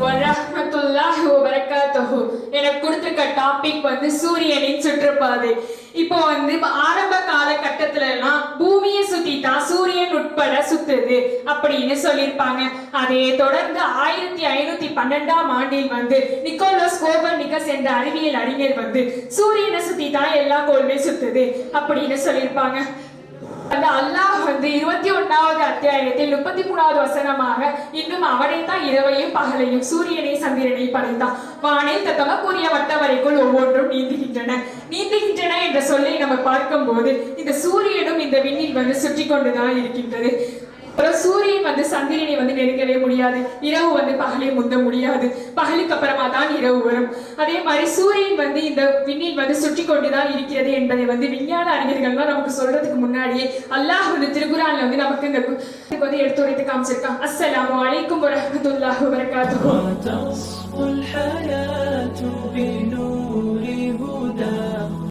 வரஹ்மத்துல்லாஹி வபரகாத்துஹு. எனக்கு கொடுத்துருக்க டாபிக் வந்து சூரியனின் சுற்றுப்பாதை. இப்போ வந்து ஆரம்ப காலகட்டத்துல எல்லாம் பூமியை சுத்தி தான் சூரியன் உட்பட சுத்துது அப்படின்னு சொல்லியிருப்பாங்க. அதே தொடர்ந்து ஆயிரத்தி ஐநூத்தி பன்னெண்டாம் ஆண்டில் வந்து நிக்கோலஸ் கோபர்னிகஸ் என்ற அறிவியல் அறிஞர் வந்து சூரியனை சுத்தி தான் எல்லா கோளுமே சுத்துது அப்படின்னு சொல்லியிருப்பாங்க. அந்த அல்லாஹ் வந்து இருபத்தி ஒன்னாவது அத்தியாயத்தில் முப்பத்தி மூணாவது வசனமாக இன்னும் அவனே தான் இரவையும் பகலையும் சூரியனை சந்திரனை படைத்தான். வானில் தமக்குரிய வட்ட ஒவ்வொன்றும் நீந்துகின்றன. நீந்துகின்றன என்ற சொல்லை நம்ம பார்க்கும்போது இந்த சூரியனும் இந்த விண்ணில் வந்து சுற்றி கொண்டுதான் இருக்கின்றது. அப்புறம் சூரிய வந்து சந்திரனை வந்து நெருங்கவே முடியாது. இரவு வந்து பகலை முந்த முடியாது. பகலுக்கு அப்புறமா தான் இரவு வரும். அதே மாதிரி சூரியன் வந்து இந்த விண்ணில் வந்து சுற்றி கொண்டுதான் இருக்கிறது என்பதை வந்து விஞ்ஞான அறிஞர்கள் தான் நமக்கு சொல்றதுக்கு முன்னாடியே அல்லாஹ் வந்து திருக்குறான்ல வந்து நமக்கு இந்த வந்து எடுத்துரைத்து காமிச்சிருக்கான். அஸ்ஸலாம் வலைக்கும் வரமத்துல்லாஹ் வரகாத்து